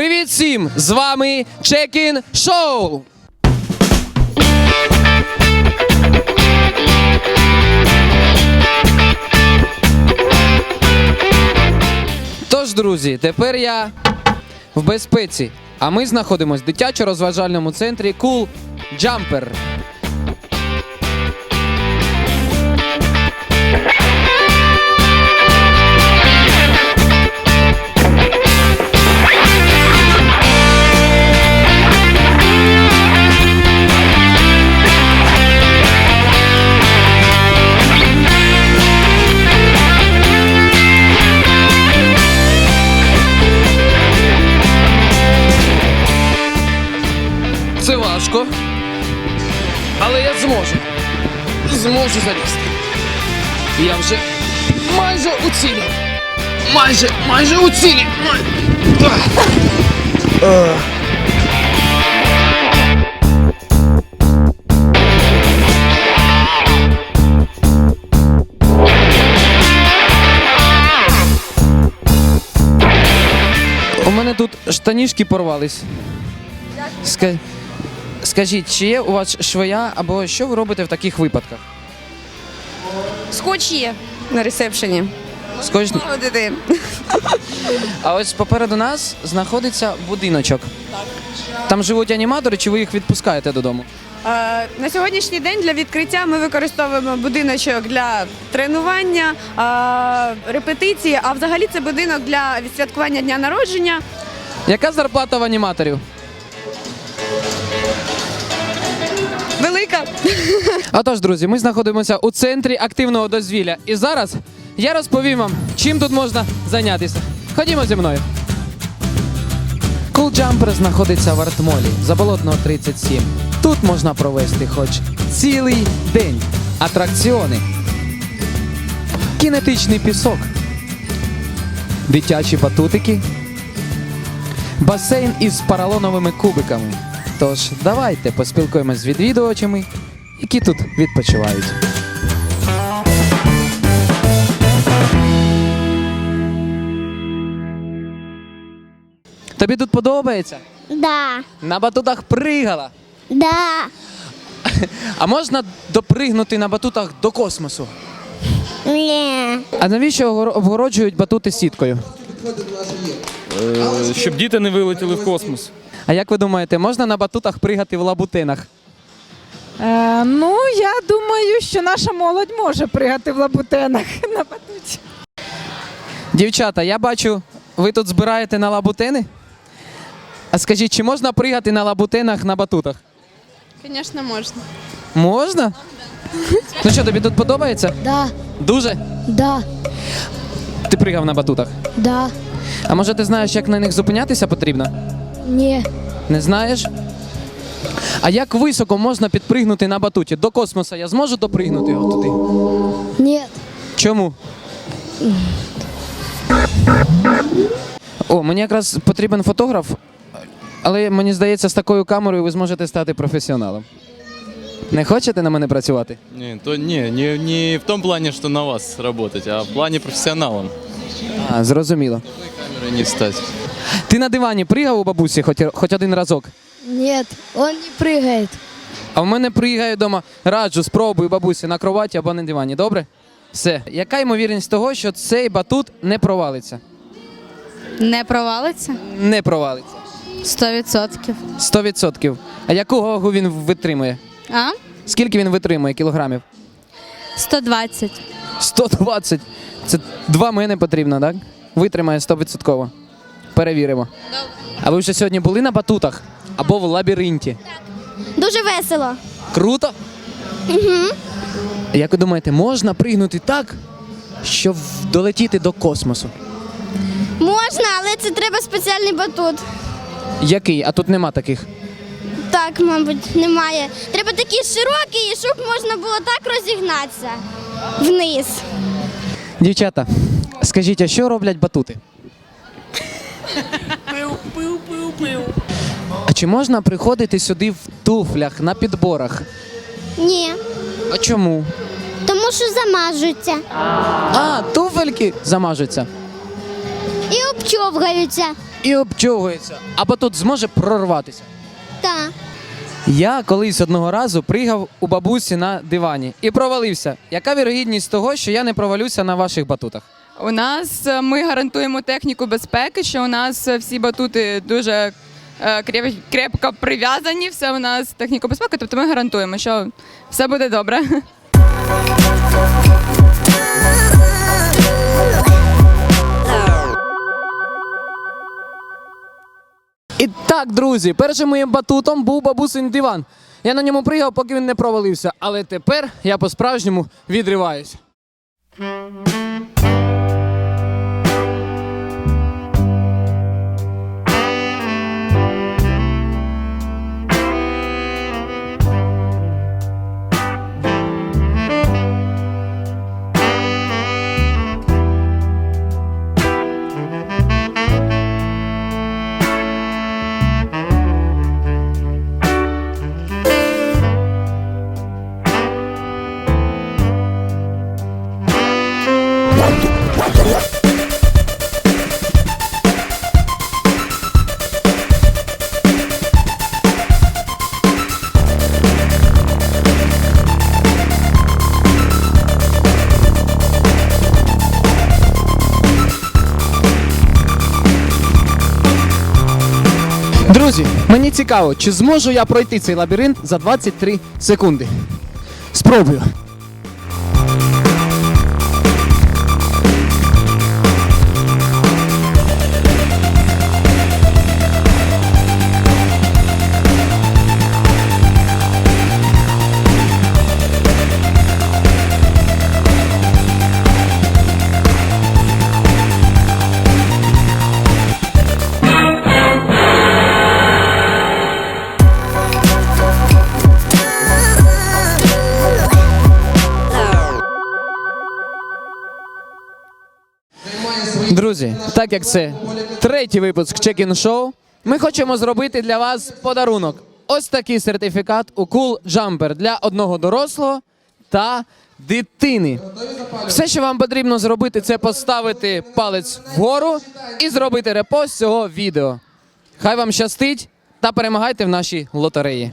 Привіт всім! З вами Чекін Шоу! Тож, друзі, тепер я в безпеці. А ми знаходимося в дитячо-розважальному центрі Cool Jumper. Це важко. Але я зможу. Зможу залізти. Я вже майже у цілі. Майже, майже у цілі. У мене тут штанішки порвались. Ска... Скажіть, чи є у вас швея або що ви робите в таких випадках? Скотч є на ресепшені. Ходити. а ось попереду нас знаходиться будиночок. Там живуть аніматори, чи ви їх відпускаєте додому? Е, На сьогоднішній день для відкриття ми використовуємо будиночок для тренування, е, репетиції, а взагалі це будинок для відсвяткування дня народження. Яка зарплата в аніматорів? Велика. Отож, друзі, ми знаходимося у центрі активного дозвілля. І зараз я розповім вам, чим тут можна зайнятися. Ходімо зі мною. Cool знаходиться в Артмолі, Заболотного 37. Тут можна провести хоч цілий день. Атракціони, кінетичний пісок, дитячі батутики, басейн із паралоновими кубиками. Тож давайте поспілкуємось з відвідувачами, які тут відпочивають. Тобі тут подобається? Да, На батутах пригала. да, А можна допригнути на батутах до космосу? не, А навіщо обгороджують батути сіткою? Е, Щоб діти не вилетіли в космос. А як ви думаєте, можна на батутах пригати в лабутинах? Е, ну, я думаю, що наша молодь може пригати в лабутенах на батуті. Дівчата, я бачу, ви тут збираєте на лабутини? А скажіть, чи можна пригати на лабутинах на батутах? Звісно, можна. Можна? Ну що, тобі тут подобається? да, Дуже? да, Ти пригав на батутах. да, А може ти знаєш, як на них зупинятися потрібно? Не, Не знаєш? А як високо можна підпригнути на батуті? До космоса я зможу допригнути от туди? нет, Чому? О, мені якраз потрібен фотограф, але мені здається, з такою камерою ви зможете стати професіоналом. Не хочете на мене працювати? Не, то не, не, не в том плане, что на вас работать, а в плане профессионалом. А, зрозуміло. Камерой не стать. Ти на дивані пригав у бабусі хоч, хоч один разок. нет, он не прыгает. А в мене пригає вдома, раджу, спробуй бабусі на кроваті або на дивані, добре? Все. Яка ймовірність того, що цей батут не провалиться? Не провалиться? Не провалиться. 100%. 100%. А яку вагу він витримує? А? Скільки він витримує кілограмів? 120. 120. Це два мене потрібно, так? Витримає 100%. Перевіримо. А ви вже сьогодні були на батутах або в лабіринті? Дуже весело. Круто? Угу. Як ви думаєте, можна пригнути так, щоб долетіти до космосу? Можна, але це треба спеціальний батут. Який? А тут нема таких. Так, мабуть, немає. Треба такий широкий, щоб можна було так розігнатися вниз. Дівчата, скажіть, а що роблять батути? А чи можна приходити сюди в туфлях на підборах? Ні, А чому? тому що замажуться А, туфельки замажуться. і обчовгаються. і обчовується, а батут зможе прорватися. Так. Я колись одного разу пригав у бабусі на дивані і провалився. Яка вірогідність того, що я не провалюся на ваших батутах? У нас е, ми гарантуємо техніку безпеки, що у нас е, всі батути дуже е, крепко прив'язані. Все у нас техніка безпеки, тобто ми гарантуємо, що все буде добре. І так, друзі, першим моїм батутом був бабусин диван. Я на ньому пригав, поки він не провалився. Але тепер я по-справжньому відриваюсь. Друзі, мені цікаво, чи зможу я пройти цей лабіринт за 23 секунди. Спробую. Друзі, так як це третій випуск Check-in Show, ми хочемо зробити для вас подарунок. Ось такий сертифікат у Cool Jumper для одного дорослого та дитини. Все, що вам потрібно зробити, це поставити палець вгору і зробити репост цього відео. Хай вам щастить та перемагайте в нашій лотереї.